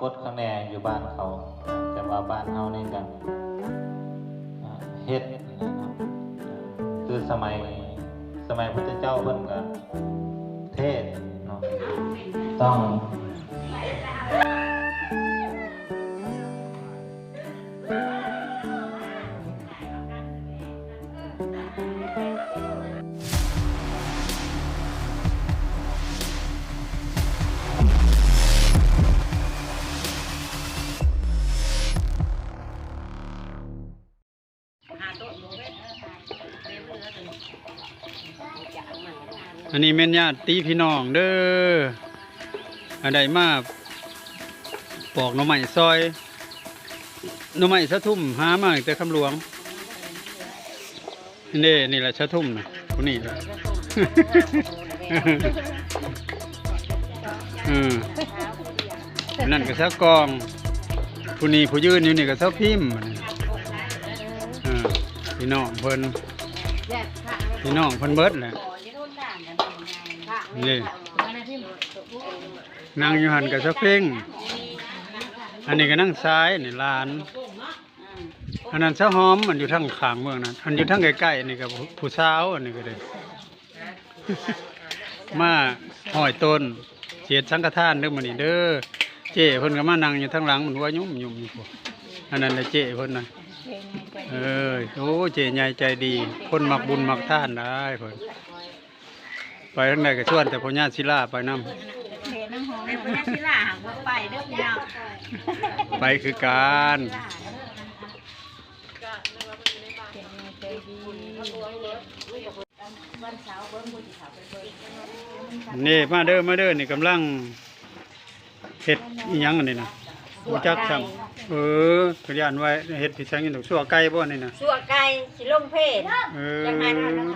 กฎคะแน่อยู่บ้านเขา แต่ว่าบ้านเฮาในกันเฮ็ดนะครับคือสมัยสมัยพุทธเจ้าเพิ่นกันเทศเนาะต้อง อันนี้แม่นญาติพี่น้องเด้ออันใดมาปอกหน่อไม้ซอยหน่อไม้สะทุ่มหามาแต่คำหลวงนี่นี่แหละสะทุ่มนะผู้นี่แหละเออนั่นก็สะกองผู้นี้ผู้ยืนอยู่นี่ก็สะพิมพ์พี่น้องเพิ่นพี่น้องเพิ่นเบิร์ดแหละ นี่นั่งอยู่หันกับสะเพ่งอันนี้ก็นั่งซ้ายนี่ลานอันนั้นสะหอมมันอยู่ทางขางเมืองนั้นอันอยู่ทางใกล้ๆนี่กับผู้สาวอันนี้ก็เลยมาห้อยต้นเสียดสังฆทานเด้อมื้อนี้เด้อเจ้เพิ่นก็มานั่งอยู่ทางหลังมันว่ายุ่มยุ่มอยู่พวกอันนั้นน่ะเจ้เพิ่นน่ะเอ้ยโอ้เจ้ใหญ่ใจดี คนมักบุญมักทานได้เพิ่น ไปทางใดก็ชวนแต่พ่อญาติศิลาไปนำไอ้พญาศิลาหางว่าไปเด้อพี่น้องไปคือการนี่มาเด้อมาเด้อนี่กำลังเฮ็ดอีหยังอันนี้นะบ่จักซ้ํ เออพยานไว้เฮ็ดพิชังอีดอกสัวไก่บ่นี่นะสัวไก่สิลงเพศเออ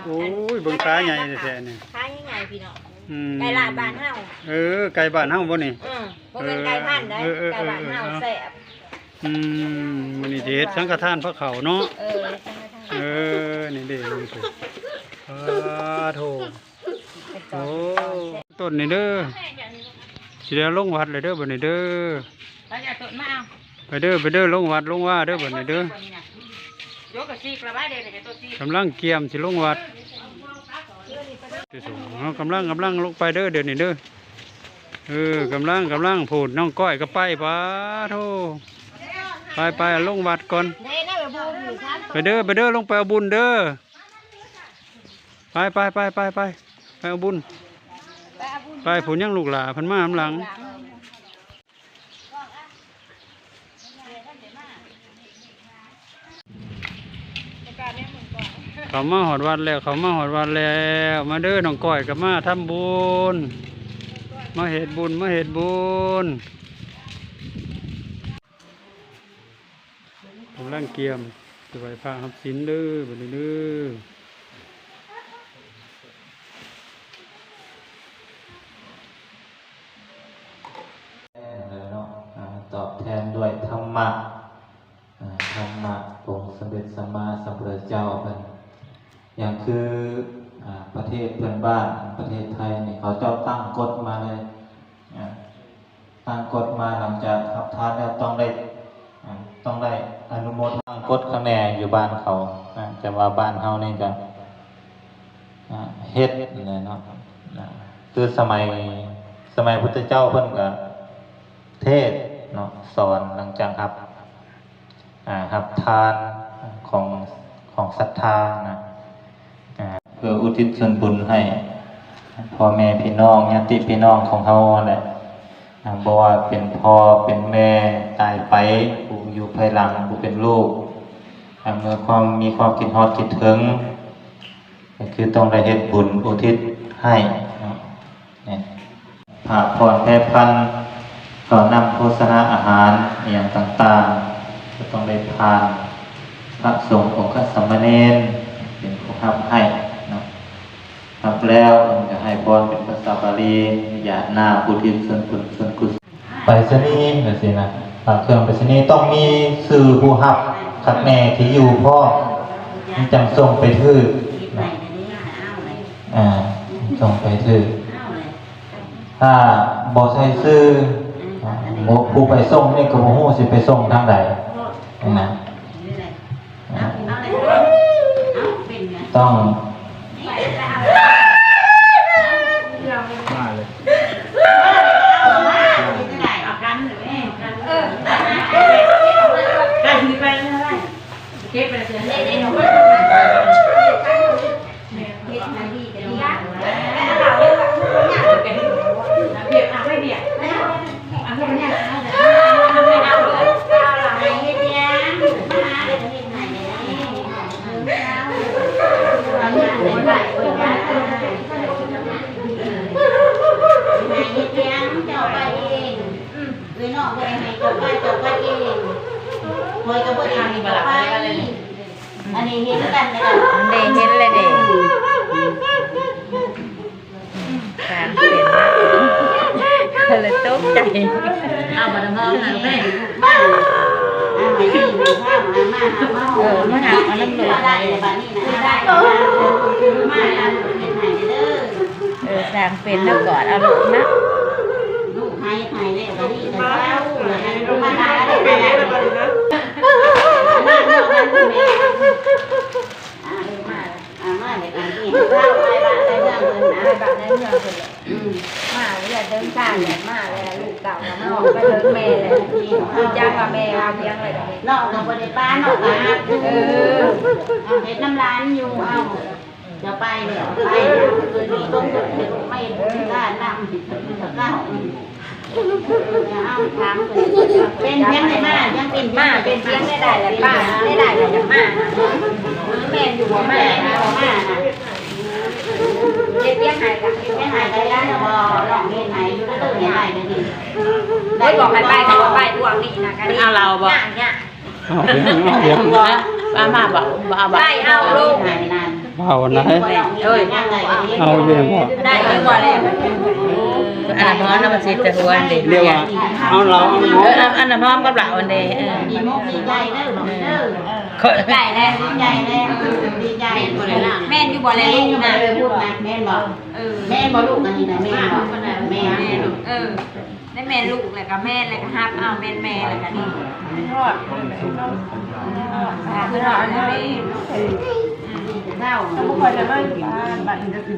โอ้ยเบิ่งขาใหญ่แท้ๆนี่ขายยังไงพี่น้องอืมไก่ลาดบ้านเฮาเออไก่บ้านเฮาบ่นี่อืมบ่เป็นไก่พันธุ์ได้เออเออเออไก่บ้านเฮาแซ่บอืมมื้อนี้สิเฮ็ดสังฆทานพระเขาเนาะเออเออนี่เด้นี่สิอ้าโถโอ้ต้นนี่เด้อสิได้ลงวัดเลยเด้อบัดนี้เด้อแล้วจะตุนมาเอา ไปเด้อไปเด้อลงวัดลงว่าเด้อบัดนี้เด้อยกกระซีกระบาเด้อจะตัวซีกำลังเกียมสิลงวัดที่สูงเอากำลังกำลังลงไปเด้อเดี๋ยวนี้เด้อเออกำลังกำลังพูดน้องก้อยก็ไปปะโธไปไปลงวัดก่อนเด้น่าไปบูอยู่ครับไปเด้อไปเด้อลงไปเอาบุญเด้อไปไปไปไปไปไปเอาบุญไปเอาบุญไปผุนยังลูกหลาเพันมาหำหลัง เขามาหอดวัดแล้ว เขามาหอดวัดแล้ว มาเด้อน้องก้อยกับมาทำบุญ มาเหตุบุญ มาเหตุบุญกำลังเกียมจะไปพระหับสินเด้อบัดนี้เด้อ ธรรมะอ่าธรรมะองค์สมเด็จสัมมาสัมพุทธเจ้าเป็นอย่างคืออประเทศเพื่อนบ้านประเทศไทยนี่เขาเจ้าตั้งกฎมาเลยตั้งกฎมาหลังจากทับทานแล้วต้องได้ต้องได้อนุโมทนาตั้งกฎคะแนนอยู่บ้านเขาอ่าแต่ว่าบ้านเฮานี่ก็อ่าเฮ็ดเลยเนาะคือสมัยสมัยพุทธเจ้าเพิ่นก็เทศ เนาะสอนหลังจากครับอ่าครับทานของของศรัทธานะเพื่ออุทิศส่วนบุญให้พ่อแม่พี่น้องญาติพี่น้องของเขาแหละอ่าบอกว่าเป็นพ่อเป็นแม่ตายไปผู้อยู่ภายหลังผู้เป็นลูกเมื่อความมีความคิดฮอดคิดถึงคือต้องได้เฮ็ดบุญอุทิศให้นะเนี่ยผ่าผ่อนแพร่พันธุ์ ก่อนนำโฆษณาอาหารอย่างต่างๆก็ต้องได้ผ่านพระสงฆ์องพระสามเณรเป็นผู้ทำให้นะทำแล้วผมจะให้พรเป็นภาษาบาลีอย่าหน้าบุทิศส่วนบุญส่วนกุศลไปรษณีนะสินะฝากเครื่องไปรษณีต้องมีสื่อผู้หับขัดแน่ที่อยู่พ่อจังส่งไปถือนะอ่าส่งไปถือถ้าบอกใช้ซื้อ หมู่ผู้ไปส่งนี่ก็บ่ฮู้สิไปส่งทางใดนี่นะเอาเอาเลยเอาเป็นไงต้อง มาเลย เอามาเป็นไงเอากันเออเออกันไปเท่าไหร่เก็บไปเสียได้ได้หนูเก็บมาดีกันดีอะเอาเลยว่าอยากเป็นเก็บเอาไปเนี่ยเอาไปเนี่ยเอาเลยเอาไปเอาเลยเอาละให้เฮ็ดยังมาหาเฮ็ดไหนเนี่ยเอาเนี่ยเอาเนี่ยได้เพิ่นว่าให้เฮ็ดยังเจ้าไปเองอืมเอ้ย น้องบ่ได้ให้เจ้าไปเจ้าไปเองคอยก็บ่ได้ให้เจ้าไปอันนี้เห็นกันเลยล่ะเด็เห็นเลยเด็การเปลี่ยนมากเลยตกใจเอาบ่ได้มองหาแม่มาเอาให้ดีเลยค่ะมามาหามาเออมาหาอาน้ำเลืองได้บัดนี้นะได้มาเอาเฮ็ดให้เด้อเออสร้างเป็นแล้วกอดเอาลูกนะลูกให้ให้เลยบ้าเลยให้ลูกมาหาได้ได้ได้บัดนี้ มาเนาะกันแม่อ่ามาอ่ามาเลยเจ้าไปบ้านได้เรื่องเพิ่นนะแบบนั้นเรื่องคนเลยอืมมาเลยเดินทางเลยมาเลยลูกเก่ามาออกไปเดินแม่เลยคือจ้างว่าแม่เอาเพียงเลยนอกจากบริป้านอกจากฮักเออเอาเห็ดน้ำร้านอยู่เอาเดี๋ยวไปเดี๋ยวไปคืนนี้ต้องเดี๋ยวไม่กล้านั่งกล้า เอาถามเป็นเพียงในบ้านยังเป็นมาเป็นเพียงได้ได้แหละป้าได้ได้แต่จะมาแม่อยู่บ่แม่แม่เอามาเจ็บเพียงไหนกันแม่หายไปแล้วนะบ่ลองเห็นไหนอยู่ก็ต้องเห็นไหนกันดิได้บอกให้ไปกันว่าไปทวงนี่นะกันเอาเราบ่เนี่ยเอาเดี๋ยวเอาเดี๋ยวป้ามาบอกเอาบอกไหนนาน เอาไหนเอ้ยยังไงเอาเดี๋ยวบ่ได้ยังบ่แล้วอันนั้นพร้อมน้ำมันสิจะหัวเด็กเรียกว่าเอาเราเอาเอออันนั้นพร้อมกับเหล่าอันเดีเออดีมุกดีใจเด้อบอกเด้อเขาได้แล้วดีใจแน่ดีใจแม่นอยู่บ่แม่แล้วลูกนะนะเลยพูดนะแม่บอกเออแม่บอกลูกอันนี้นะแม่บอกแม่เออได้แม่ลูกแล้วก็แม่แล้วก็ฮักเอาแม่นแม่แล้วก็นี่ทอดคือทอดแม่ เจ้าทุกคนจะมาบัดนี้จะสิ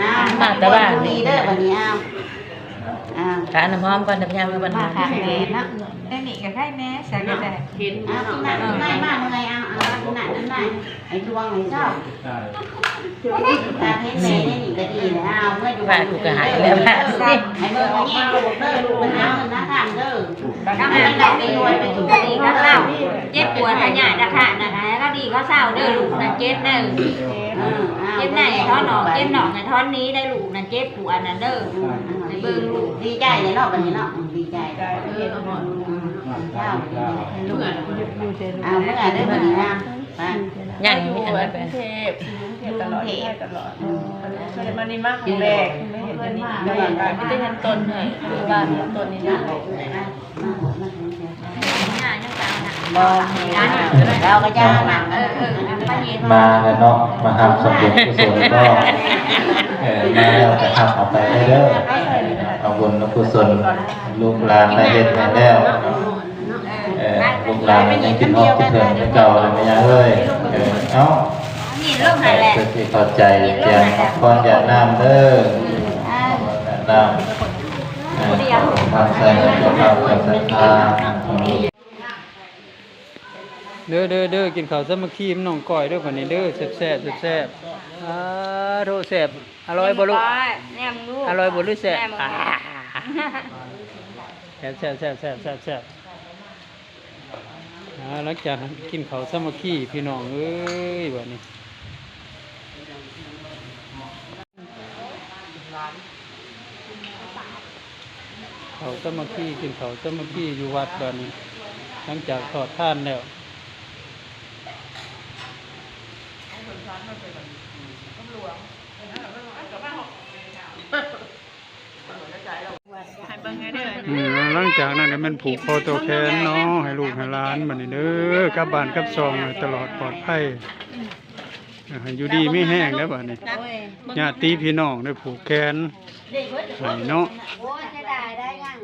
อ้าวมาแต่บ้านดีเด้อวันนี้อ้าว อ้าวการน้ำหอมก่อนน้ำยำก่อนมาค่ะเห็นนะได้หนีกับใครแม่ใส่ก็ได้เห็นอ้าวที่ไหนที่ไหนมาเมื่อยอ้าวอ้าวที่ไหนที่ไหนไอ้ดวงไอ้เจ้าตาเห็นแม่ได้หนีก็ดีเลยอ้าวเมื่อดูว่ากูก็หายแล้วว่าสิไอ้เมื่อมาแย่งลูกเด้อลูกมันน้ำมันน้ำทานเด้อทำให้มันได้รวยไปถึงดีก็เศร้าเจ็บปวดขยายนะคะนะคะแล้วก็ดีก็เศร้าเด้อลูกนั่นเจ็บเด้อ เจ็บไหนท้อนหนองเจ็บหนองในท้อนนี้ได้ลูกนั่นเจ็บปวดนั่นเด้อในเบิ่งลูกดีใจเลยเนาะวันนี้เนาะดีใจเจ้าลูกเอาเมื่อไหร่ได้วันนี้นะไป ยังมีอันนั้นไปเทพเทพตลอดให้ตลอดเคยมานี่มากครั้งแรกไม่เห็นจะนี่ไม่เห็นการไม่ได้เงินต้นให้คือบ้านต้นนี้นะ บอลเราก็จะหนักเออเออป้าเย็นมาแล้วเนาะมาหาสมเด็จกุศลก็เออมาแล้วก็ทำเอาไปเด้อเอาบุญกุศลลูกหลานได้เฮ็ดมาแล้วเออลูกหลานยังกินฮอกกินเถิงคือเก่าเลยไม่ยังเอ้ยเออเอ้านี่ลูกหาะเพื่อที่เข้าใจแจงพรอย่าน้ำเด้อน้ำทำใส่เงินกับข้าวกับศรัทธา เด้อเด้อเด้อกินข้าวสามัคคีมน้องก้อยเด้อคนนี้เด้อแซ่บแซ่บแซ่บๆอ่าโทแซ่บอร่อยบ่ลูกแนมลูกอร่อยบ่หรือแซ่บอ่าแซ่บแซ่บแซ่บแซ่บแซ่บแซ่บอ่าหลังจากนั้นกินข้าวสามัคคีพี่น้องเอ้ยบัดนี้ข้าวสามัคคีกินข้าวสามัคคีอยู่วัดบัดนี้หลังจากทอดท่านแล้ว อืมหลัง จากนั้นก็แมันผูกคอตัวแขนเนาะให้ลูกให้หลานมันนี่เด้อกลับบ้านกลับซองให้ตลอดปลอดภัยให้อยู่ดีไม่แห้งแล้วบัดนี้ญาติพี่น้องได้ผูกแขนให้เนาะโอ้จะได้ได้ยัง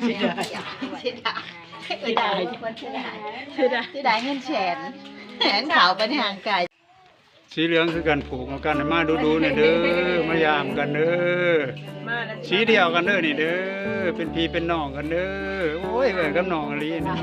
เสียดายเสียดายเสียดายที่มันเสียดายเสียดายเสียดายเงินแสนแสนขาวไปในห่างไกลสีเหลืองคือกันผูกมากันให้มาดูๆเนี่ยเด้อมายามกันเด้อมาแล้ว สีเดียวกันเด้อนี่เด้อเป็นพี่เป็นน้องกันเด้อโอ้ยเอ้ยกับน้องอลีนี่